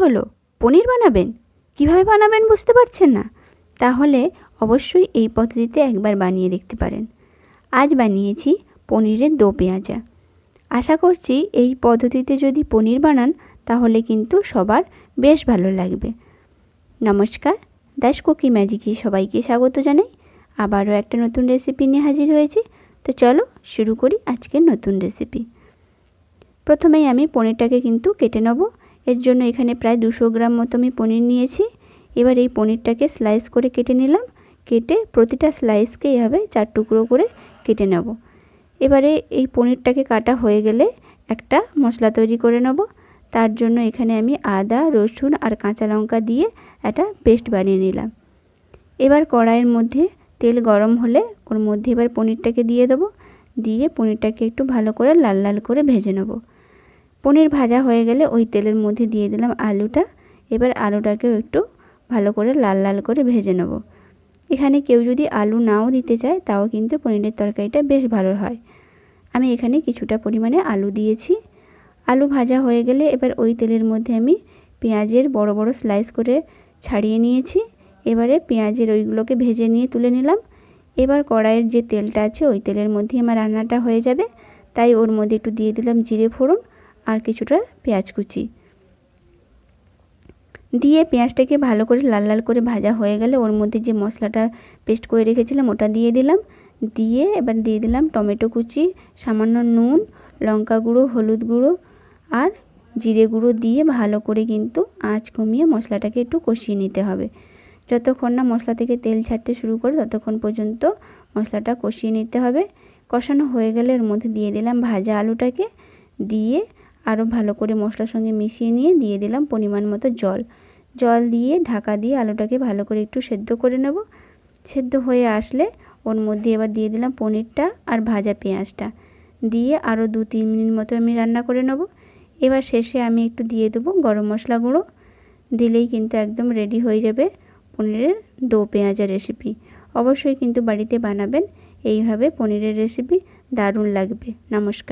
হলো? পনির বানাবেন? কীভাবে বানাবেন বুঝতে পারছেন না? তাহলে অবশ্যই এই পদ্ধতিতে একবার বানিয়ে দেখতে পারেন। আজ বানিয়েছি পনিরের দো পেঁয়াজা। আশা করছি এই পদ্ধতিতে যদি পনির বানান, তাহলে কিন্তু সবার বেশ ভালো লাগবে। নমস্কার, দাস কুকি ম্যাজিকে সবাইকে স্বাগত জানাই। আবারও একটা নতুন রেসিপি নিয়ে হাজির হয়েছি। তো চলো শুরু করি আজকের নতুন রেসিপি। প্রথমেই আমি পনিরটাকে কিন্তু কেটে নেব। এর জন্য এখানে প্রায় দুশো গ্রাম মতো আমি পনির নিয়েছি। এবার এই পনিরটাকে স্লাইস করে কেটে নিলাম। কেটে প্রতিটা স্লাইসকে এভাবে চার টুকরো করে কেটে নেব। এবারে এই পনিরটাকে কাটা হয়ে গেলে একটা মশলা তৈরি করে নেব। তার জন্য এখানে আমি আদা, রসুন আর কাঁচা লঙ্কা দিয়ে একটা পেস্ট বানিয়ে নিলাম। এবার কড়াইয়ের মধ্যে তেল গরম হলে ওর মধ্যে এবার পনিরটাকে দিয়ে দেবো। দিয়ে পনিরটাকে একটু ভালো করে লাল লাল করে ভেজে নেব। পনির ভাজা হয়ে গেলে ওই তেলের মধ্যে দিয়ে দিলাম আলুটা। এবার আলুটাকেও একটু ভালো করে লাল লাল করে ভেজে নেব। এখানে কেউ যদি আলু নাও দিতে চায়, তাও কিন্তু পনিরের তরকারিটা বেশ ভালো হয়। আমি এখানে কিছুটা পরিমাণে আলু দিয়েছি। আলু ভাজা হয়ে গেলে এবার ওই তেলের মধ্যে আমি পেঁয়াজের বড় বড় স্লাইস করে ছাড়িয়ে নিয়েছি। এবারে পেঁয়াজের ওইগুলোকে ভেজে নিয়ে তুলে নিলাম। এবার কড়াইয়ের যে তেলটা আছে, ওই তেলের মধ্যে আমার রান্নাটা হয়ে যাবে। তাই ওর মধ্যে একটু দিয়ে দিলাম জিরে ফোড়ন। আর কিছুটা পেঁয়াজ কুচি। দিয়ে পেঁয়াজটাকে ভালো করে লাল লাল করে ভাজা হয়ে গেলে ওর মধ্যে যে মশলাটা পেস্ট করে রেখেছিলাম ওটা দিয়ে দিলাম। দিয়ে এবার দিয়ে দিলাম টমেটো কুচি, সামান্য নুন, লঙ্কা গুঁড়ো, হলুদ গুঁড়ো আর জিরে গুঁড়ো দিয়ে ভালো করে কিন্তু আঁচ কমিয়ে মশলাটাকে একটু কষিয়ে নিতে হবে। যতক্ষণ না মশলা থেকে তেল ছাড়তে শুরু করে ততক্ষণ পর্যন্ত মশলাটা কষিয়ে নিতে হবে। কষানো হয়ে গেলে এর মধ্যে দিয়ে দিলাম ভাজা আলুটাকে। দিয়ে আরও ভালো করে মশলার সঙ্গে মিশিয়ে নিয়ে দিয়ে দিলাম পরিমাণ মতো জল। জল দিয়ে ঢাকা দিয়ে আলুটাকে ভালো করে একটু সেদ্ধ করে নেব। সেদ্ধ হয়ে আসলে ওর মধ্যে এবার দিয়ে দিলাম পনিরটা আর ভাজা পেঁয়াজটা। দিয়ে আরও দু তিন মিনিট মতো আমি রান্না করে নেব। এবার শেষে আমি একটু দিয়ে দেবো গরম মশলা গুঁড়ো। দিলেই কিন্তু একদম রেডি হয়ে যাবে পনিরের দো পেঁয়াজা রেসিপি অবশ্যই কিন্তু বাড়িতে বানাবেন। এইভাবে পনিরের রেসিপি দারুণ লাগবে। নমস্কার।